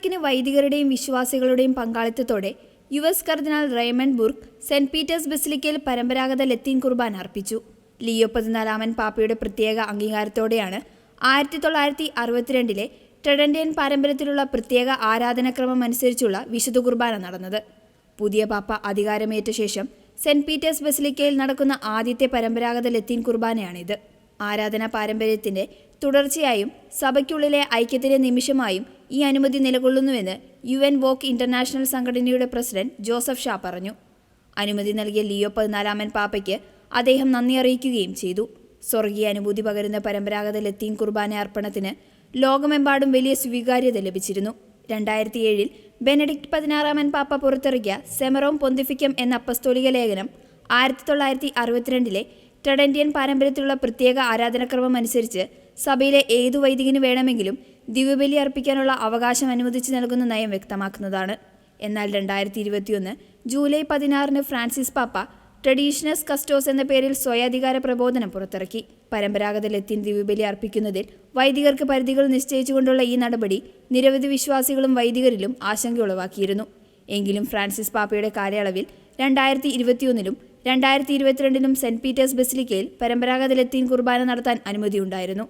നൂറുകണക്കിന് വൈദികരുടെയും വിശ്വാസികളുടെയും പങ്കാളിത്തത്തോടെ യു എസ് കർദിനാൾ റേമണ്ട് ബുർക്ക് സെന്റ് പീറ്റേഴ്സ് ബസിലിക്കയിൽ പരമ്പരാഗത ലത്തീൻ കുർബാന അർപ്പിച്ചു. ലിയോ പതിനാലാമൻ പാപ്പയുടെ പ്രത്യേക അംഗീകാരത്തോടെയാണ് ആയിരത്തി തൊള്ളായിരത്തി അറുപത്തിരണ്ടിലെ ട്രഡൻഡിയൻ പാരമ്പര്യത്തിലുള്ള പ്രത്യേക ആരാധനാക്രമം അനുസരിച്ചുള്ള വിശുദ്ധ കുർബാന നടന്നത്. പുതിയ പാപ്പ അധികാരമേറ്റ ശേഷം സെന്റ് പീറ്റേഴ്സ് ബസിലിക്കയിൽ നടക്കുന്ന ആദ്യത്തെ പരമ്പരാഗത ലത്തീൻ കുർബാനയാണിത്. ആരാധനാ പാരമ്പര്യത്തിന്റെ തുടർച്ചയായും സഭയ്ക്കുള്ളിലെ ഐക്യത്തിന്റെ നിമിഷമായും ഈ അനുമതി നിലകൊള്ളുന്നുവെന്ന് യു എൻ വോക്ക് ഇന്റർനാഷണൽ സംഘടനയുടെ പ്രസിഡന്റ് ജോസഫ് ഷാ പറഞ്ഞു. അനുമതി നൽകിയ ലിയോ പതിനാലാമൻ പാപ്പയ്ക്ക് അദ്ദേഹം നന്ദി അറിയിക്കുകയും ചെയ്തു. സ്വർഗീയ അനുഭൂതി പകരുന്ന പരമ്പരാഗത ലത്തീൻ കുർബാന അർപ്പണത്തിന് ലോകമെമ്പാടും വലിയ സ്വീകാര്യത ലഭിച്ചിരുന്നു. രണ്ടായിരത്തി ഏഴിൽ ബെനഡിക്ട് പതിനാറാമൻ പാപ്പ പുറത്തിറക്കിയ സെമറോം പൊന്തിഫിക്കം എന്ന അപ്പസ്തോലിക ലേഖനം ആയിരത്തി തൊള്ളായിരത്തി അറുപത്തിരണ്ടിലെ ട്രഡന്റിയൻ പാരമ്പര്യത്തിലുള്ള പ്രത്യേക ആരാധനക്രമം അനുസരിച്ച് സഭയിലെ ഏതു വൈദികന് വേണമെങ്കിലും ദിവ്യബലി അർപ്പിക്കാനുള്ള അവകാശം അനുവദിച്ചു നൽകുന്ന നയം വ്യക്തമാക്കുന്നതാണ്. എന്നാൽ രണ്ടായിരത്തി ഇരുപത്തിയൊന്ന് ജൂലൈ പതിനാറിന് ഫ്രാൻസിസ് പാപ്പ ട്രഡീഷണസ് കസ്റ്റോസ് എന്ന പേരിൽ സ്വയാധികാര പ്രബോധനം പുറത്തിറക്കി. പരമ്പരാഗത ലത്തീൻ ദിവ്യബലി അർപ്പിക്കുന്നതിൽ വൈദികർക്ക് പരിധികൾ നിശ്ചയിച്ചുകൊണ്ടുള്ള ഈ നടപടി നിരവധി വിശ്വാസികളും വൈദികരിലും ആശങ്ക ഉളവാക്കിയിരുന്നു. എങ്കിലും ഫ്രാൻസിസ് പാപ്പയുടെ കാലയളവിൽ രണ്ടായിരത്തി ഇരുപത്തിയൊന്നിലും രണ്ടായിരത്തി ഇരുപത്തിരണ്ടിലും സെന്റ് പീറ്റേഴ്സ് ബസിലിക്കയിൽ പരമ്പരാഗത ലത്തീൻ കുർബാന നടത്താൻ അനുമതിയുണ്ടായിരുന്നു.